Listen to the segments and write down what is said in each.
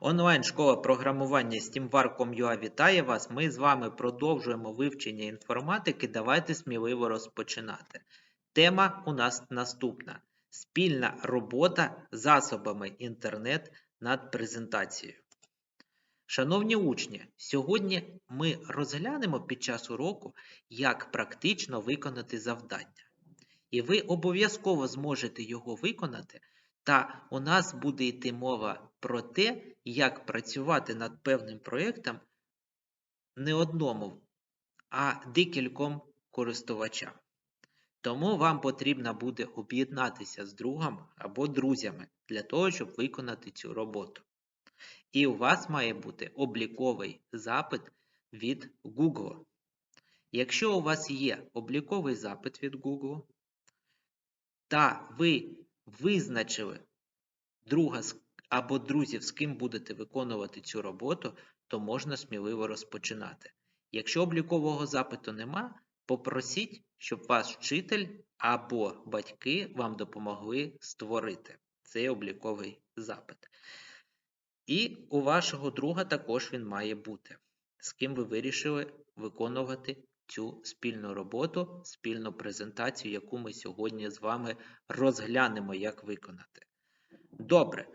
Онлайн-школа програмування SteamWar.com.ua вітає вас. Ми з вами продовжуємо вивчення інформатики. Давайте сміливо розпочинати. Тема у нас наступна: спільна робота засобами інтернет над презентацією. Шановні учні, сьогодні ми розглянемо під час уроку, як практично виконати завдання. І ви обов'язково зможете його виконати, та у нас буде йти мова про те, як працювати над певним проєктом не одному, а декільком користувачам. Тому вам потрібно буде об'єднатися з другом або друзями для того, щоб виконати цю роботу. І у вас має бути обліковий запит від Google. Якщо у вас є обліковий запит від Google, та ви визначили друга або друзів, з ким будете виконувати цю роботу, то можна сміливо розпочинати. Якщо облікового запиту нема, попросіть, щоб ваш вчитель або батьки вам допомогли створити цей обліковий запит. І у вашого друга також він має бути, з ким ви вирішили виконувати цю спільну роботу, спільну презентацію, яку ми сьогодні з вами розглянемо, як виконати. Добре.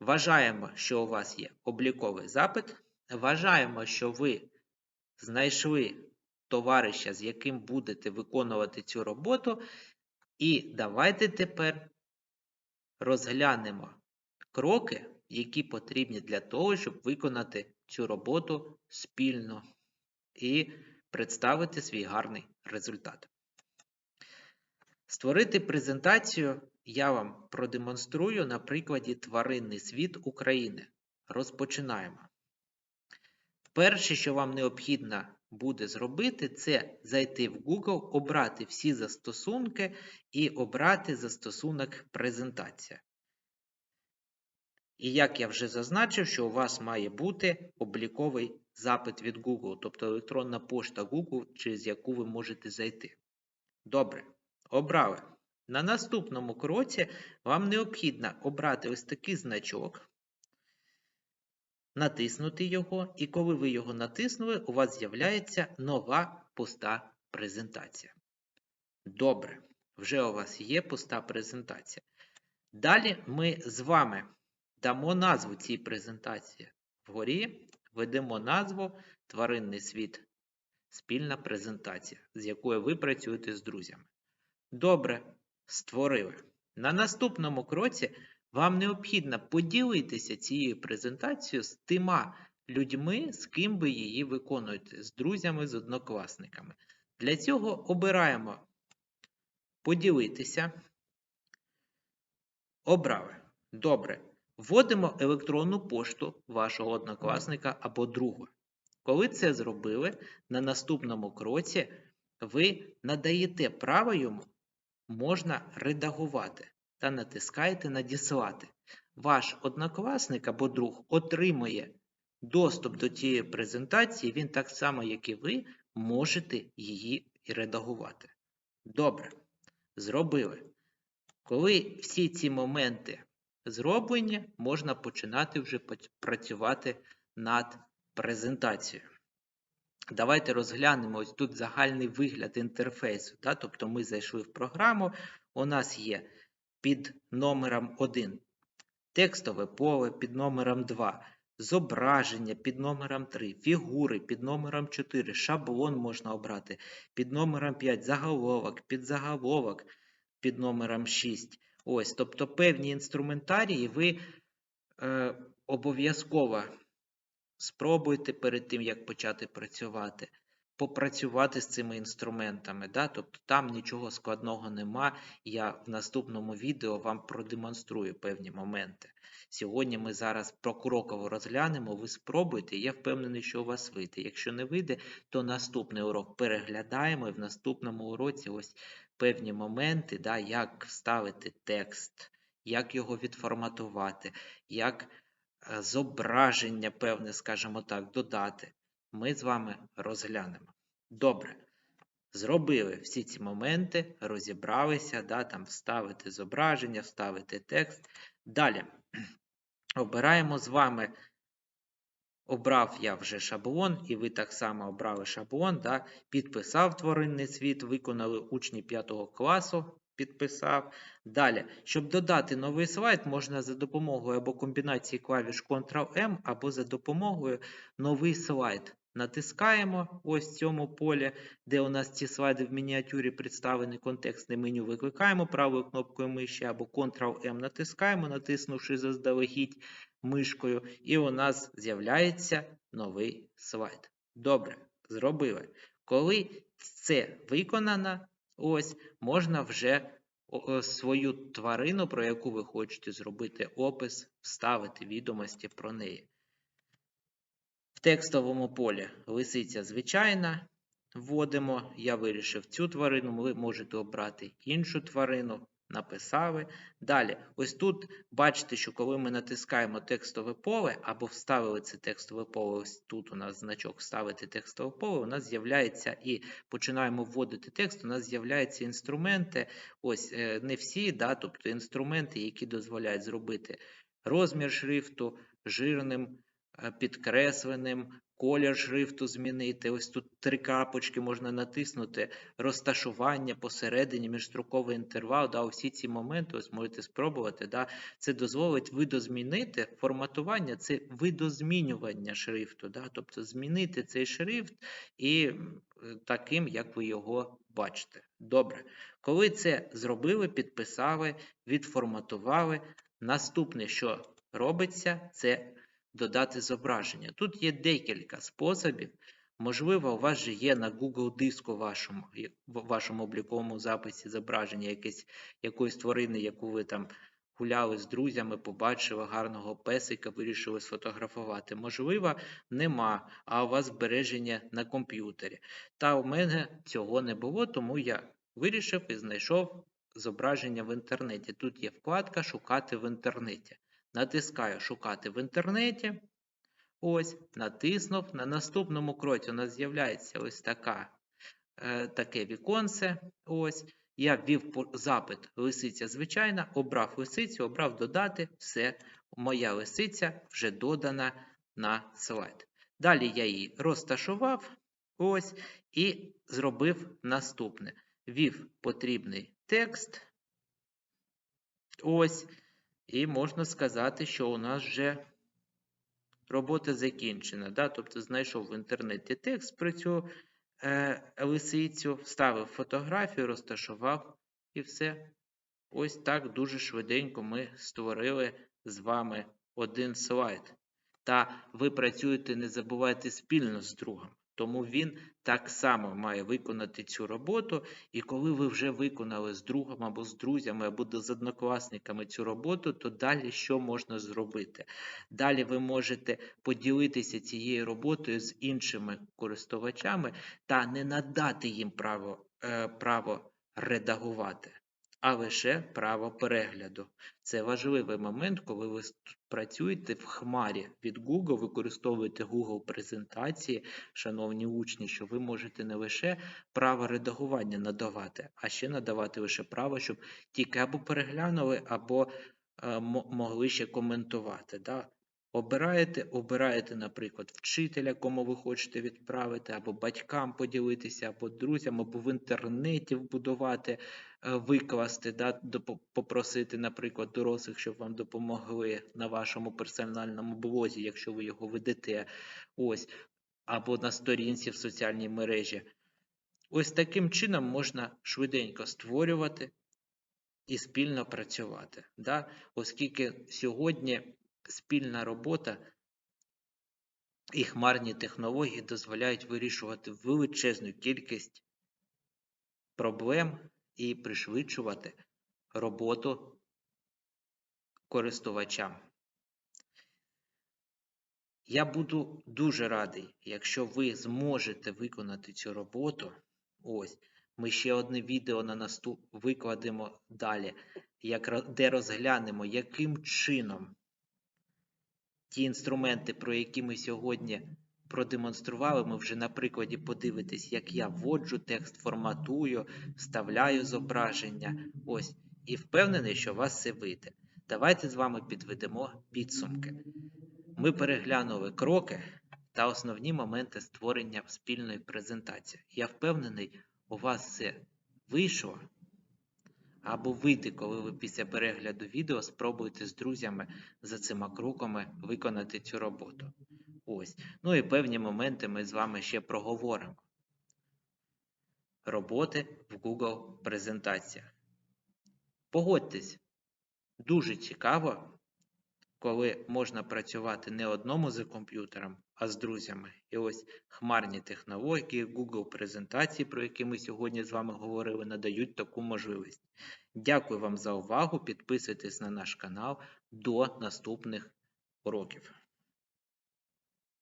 Вважаємо, що у вас є обліковий запит. Вважаємо, що ви знайшли товариша, з яким будете виконувати цю роботу. І давайте тепер розглянемо кроки, які потрібні для того, щоб виконати цю роботу спільно і представити свій гарний результат. Створити презентацію я вам продемонструю на прикладі тваринний світ України. Розпочинаємо. Перше, що вам необхідно буде зробити, це зайти в Google, обрати всі застосунки і обрати застосунок презентація. І як я вже зазначив, що у вас має бути обліковий запит від Google, тобто електронна пошта Google, через яку ви можете зайти. Добре, обрали. На наступному кроці вам необхідно обрати ось такий значок, натиснути його, і коли ви його натиснули, у вас з'являється нова пуста презентація. Добре, вже у вас є пуста презентація. Далі ми з вами дамо назву цій презентації. Вгорі ведемо назву Тваринний світ. Спільна презентація, з якою ви працюєте з друзями. Добре, створили. На наступному кроці вам необхідно поділитися цією презентацією з тима людьми, з ким ви її виконуєте, з друзями, з однокласниками. Для цього обираємо поділитися. Обрали. Добре. Вводимо електронну пошту вашого однокласника або друга. Коли це зробили, на наступному кроці ви надаєте право йому можна редагувати та натискаєте Надіслати. Ваш однокласник або друг отримує доступ до цієї презентації, він так само, як і ви, можете її редагувати. Добре. Зробили. Коли всі ці моменти зроблені, можна починати вже працювати над презентацією. Давайте розглянемо ось тут загальний вигляд інтерфейсу. Да? Тобто ми зайшли в програму, у нас є під номером 1 текстове поле, під номером 2 зображення, під номером 3, фігури, під номером 4, шаблон можна обрати, під номером 5 заголовок, під заголовок, під номером 6. Ось, Тобто певні інструментарії ви е, обов'язково Спробуйте перед тим, як почати працювати, попрацювати з цими інструментами. Да? Тобто там нічого складного нема. Я в наступному відео вам продемонструю певні моменти. Сьогодні ми зараз прокроково розглянемо, ви спробуйте, я впевнений, що у вас вийде. Якщо не вийде, то наступний урок переглядаємо і в наступному уроці ось певні моменти, да, як вставити текст, як його відформатувати, як Е, зображення, певне, скажімо так, додати, ми з вами розглянемо. Добре. Зробили всі ці моменти, розібралися, да, там вставити зображення, вставити текст. Далі. Обираємо з вами. Обрав я вже шаблон, і ви так само обрали шаблон, да? підписав тваринний світ, виконали учні 5 класу, підписав. Далі, щоб додати новий слайд, можна за допомогою або комбінації клавіш Ctrl-M, або за допомогою новий слайд. Натискаємо ось в цьому полі, де у нас ці слайди в мініатюрі представлені контекстне меню. Викликаємо правою кнопкою миші або Ctrl-M натискаємо, натиснувши заздалегідь мишкою, і у нас з'являється новий слайд. Добре, зробили. Коли це виконано, ось можна вже свою тварину, про яку ви хочете зробити опис, вставити відомості про неї. В текстовому полі лисиця звичайна. Вводимо, я вирішив цю тварину, ви можете обрати іншу тварину, написали. Далі, ось тут бачите, що коли ми натискаємо текстове поле або вставили це текстове поле, ось тут у нас значок вставити текстове поле, у нас з'являється і починаємо вводити текст, у нас з'являються інструменти, ось е, не всі, да, тобто інструменти, які дозволяють зробити розмір шрифту жирним, е, підкресленим, колір шрифту змінити. Ось тут три крапочки можна натиснути, розташування посередині, міжстроковий інтервал. Да, усі ці моменти ось можете спробувати. Да, це дозволить видозмінити форматування, це видозмінювання шрифту. Да, тобто змінити цей шрифт і таким, як ви його бачите. Добре. Коли це зробили, підписали, відформатували. Наступне, що робиться, це додати зображення. Тут є декілька способів. Можливо, у вас же є на Google диску вашому, в вашому обліковому записі зображення якесь, якоїсь тварини, яку ви там гуляли з друзями, побачили гарного песика, вирішили сфотографувати. Можливо, нема, а у вас збереження на комп'ютері. Та у мене цього не було, тому я вирішив і знайшов зображення в інтернеті. Тут є вкладка Шукати в інтернеті. Натискаю Шукати в інтернеті. Ось, натиснув. На наступному кроці у нас з'являється ось така, е, таке віконце. Ось. Я ввів запит лисиця звичайна, обрав лисицю, обрав додати. Все, моя лисиця вже додана на слайд. Далі я її розташував. Ось, і зробив наступне. Ввів потрібний текст. Ось. І можна сказати, що у нас вже робота закінчена. Да? Тобто знайшов в інтернеті текст про цю е, лисицю, вставив фотографію, розташував і все. Ось так дуже швиденько ми створили з вами один слайд. Та ви працюєте, не забувайте спільно з другом. Тому він так само має виконати цю роботу. І коли ви вже виконали з другом або з друзями, або з однокласниками цю роботу, то далі що можна зробити? Далі ви можете поділитися цією роботою з іншими користувачами та не надати їм право, е, право редагувати, а лише право перегляду. Це важливий момент, коли ви працюєте в хмарі від Google, використовуєте Google презентації, шановні учні, що ви можете не лише право редагування надавати, а ще надавати лише право, щоб тільки або переглянули, або е, могли ще коментувати. Да? Обираєте, обираєте, наприклад, вчителя, кому ви хочете відправити, або батькам поділитися, або друзям, або в інтернеті вбудувати, е, викласти, да, попросити, наприклад, дорослих, щоб вам допомогли на вашому персональному блозі, якщо ви його ведете, ось, або на сторінці в соціальній мережі. Ось таким чином можна швиденько створювати і спільно працювати. Да? Оскільки сьогодні спільна робота і хмарні технології дозволяють вирішувати величезну кількість проблем і пришвидшувати роботу користувачам. Я буду дуже радий, якщо ви зможете виконати цю роботу. Ось, ми ще одне відео на наступ викладемо далі, як, де розглянемо, яким чином ті інструменти, про які ми сьогодні продемонстрували, ми вже на прикладі подивитесь, як я вводжу текст, форматую, вставляю зображення. Ось, і впевнений, що у вас це вийде. Давайте з вами підведемо підсумки. Ми переглянули кроки та основні моменти створення спільної презентації. Я впевнений, у вас все вийшло або вийти, коли ви після перегляду відео спробуєте з друзями за цими кроками виконати цю роботу. Ось. Ну і певні моменти ми з вами ще проговоримо. Роботи в Google презентаціях. Погодьтесь, дуже цікаво, коли можна працювати не одному за комп'ютером, а з друзями. І ось хмарні технології, Google презентації, про які ми сьогодні з вами говорили, надають таку можливість. Дякую вам за увагу. Підписуйтесь на наш канал. До наступних уроків.